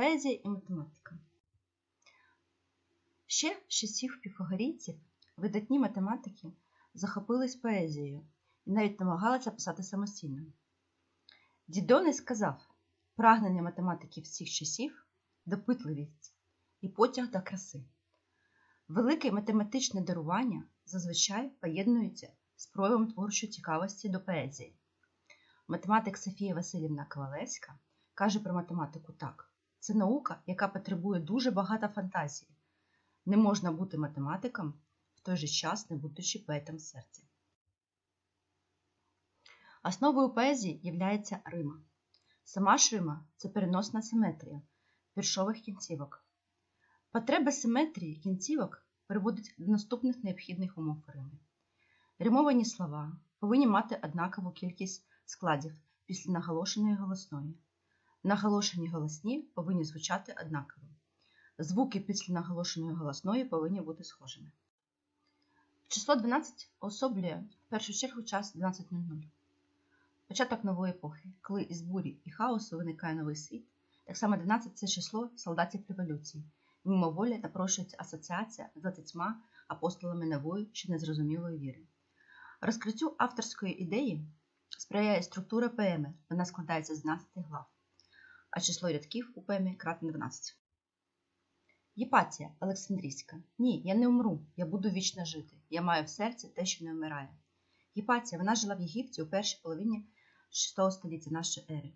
Поезія і математика. Ще з часів піфагорійців видатні математики захопились поезією і навіть намагалися писати самостійно. Дідоний сказав, прагнення математиків всіх часів допитливість і потяг до краси. Велике математичне дарування зазвичай поєднується з проявом творчої цікавості до поезії. Математик Софія Васильівна Ковалевська каже про математику так: це наука, яка потребує дуже багато фантазії. Не можна бути математиком, в той же час не будучи поетом серця. Основою поезії є Рима. Сама ж Рима це переносна симетрія віршових кінцівок. Потреба симетрії кінцівок приводить до наступних необхідних умов Рими. Римовані слова повинні мати однакову кількість складів після наголошеної голосної. Наголошені голосні повинні звучати однаково. Звуки після наголошеної голосної повинні бути схожими. Число 12 особлює в першу чергу час 12.00. Початок нової епохи, коли із бурі і хаосу виникає новий світ, так само 12 це число солдатів революції. Мимоволі напрошується асоціація з 20 апостолами нової чи незрозумілої віри. Розкриттю авторської ідеї сприяє структура поеми, вона складається з 12 глав, а число рядків у поемі кратне 12. Єпатія Олександрійська. Ні, я не умру, я буду вічно жити. Я маю в серці те, що не вмирає. Єпатія вона жила в Єгипті у першій половині 6 століття нашої ери,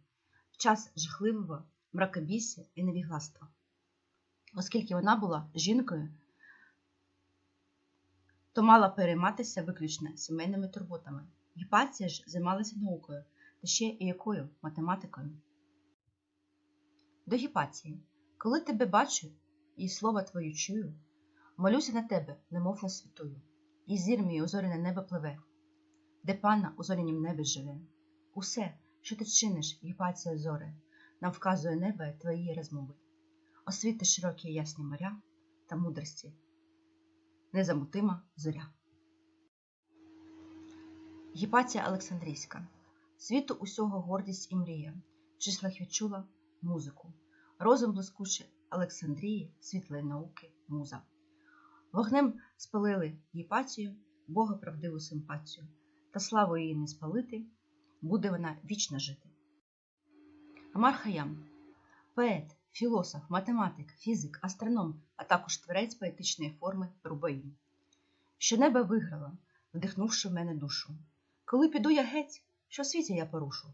в час жахливого мракобісся і невігластва. Оскільки вона була жінкою, то мала перейматися виключно сімейними турботами. Гіпатія ж займалася наукою, та ще і якою математикою. До Гіпатії, коли тебе бачу і слова твою чую, молюся на тебе, немов на святую, і зір мій у небо пливе, де пана у зорянім небі живе. Усе, що ти чиниш, Гіпатія зоре, нам вказує небо твої розмови, освіти широкі ясні моря та мудрості, незамутима зоря. Гіпатія Олександрійська. Світу усього гордість і мрія, в числах відчула музику, розум блискуче Олександрії, світлої науки, муза. Вогнем спалили Гіпатію, Бога правдиву симпатію, та славу її не спалити, буде вона вічно жити. Амар Хаям – поет, філософ, математик, фізик, астроном, а також творець поетичної форми Рубаїн. Що небо виграло, вдихнувши в мене душу. Коли піду я геть, що в світі я порушу?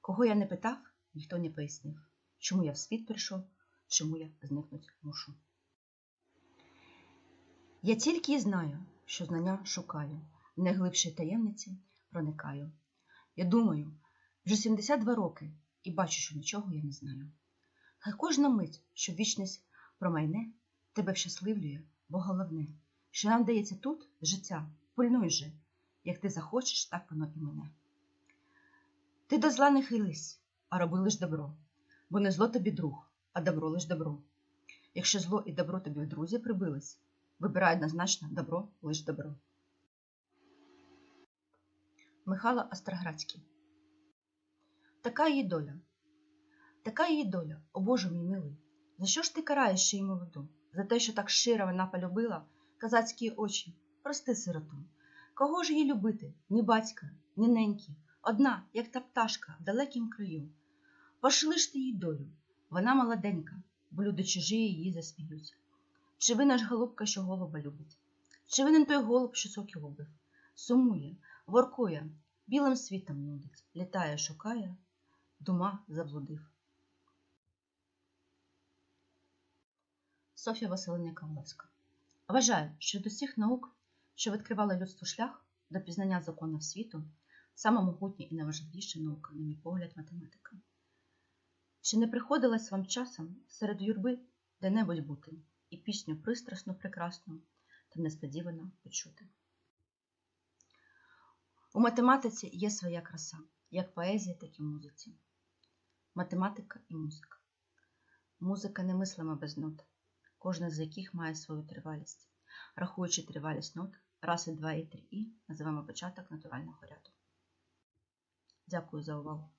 Кого я не питав, ніхто не пояснив, чому я в світ прийшов, чому я зникнуть мушу. Я тільки і знаю, що знання шукаю, в найглибші таємниці проникаю. Я думаю, вже 72 роки і бачу, що нічого я не знаю. Хай кожна мить, що вічність промайне, тебе вщасливлює, бо головне, що нам дається тут життя, пильнуй же. Як ти захочеш, так воно і мене. Ти до зла не хились, а роби лиш добро, бо не зло тобі друг, а добро лиш добро. Якщо зло і добро тобі в друзі прибились, вибирай однозначно добро лиш добро. Михайло Остроградський Така її доля, така її доля, о Боже мій милий. За що ж ти караєш ще й молоду? За те, що так щиро вона полюбила казацькі очі, прости сироту. Кого ж її любити, ні батька, ні неньки, одна, як та пташка в далекім краю. Пошли ж ти їй долю, вона молоденька, бо люди чужі її засміють. Чи ви наш голубка, що голуба любить? Чи винен той голуб, що соки губив? Сумує, воркує, білим світом нудить, літає, шукає, дума заблудив. Софія Василина Кавловська Вважаю, що до всіх наук що відкривала людству шлях до пізнання законів світу, могутня і найважливіша наука, на мій погляд, математика. Чи не приходилось вам часом серед юрби де-небудь бути і пісню пристрасну, прекрасну та несподівано почути? У математиці є своя краса, як поезія, так і музиці. Математика і музика. Музика немислима без нот, кожна з яких має свою тривалість. Рахуючи тривалість нот, раси 2 і 3 і називаємо початок натурального ряду. Дякую за увагу!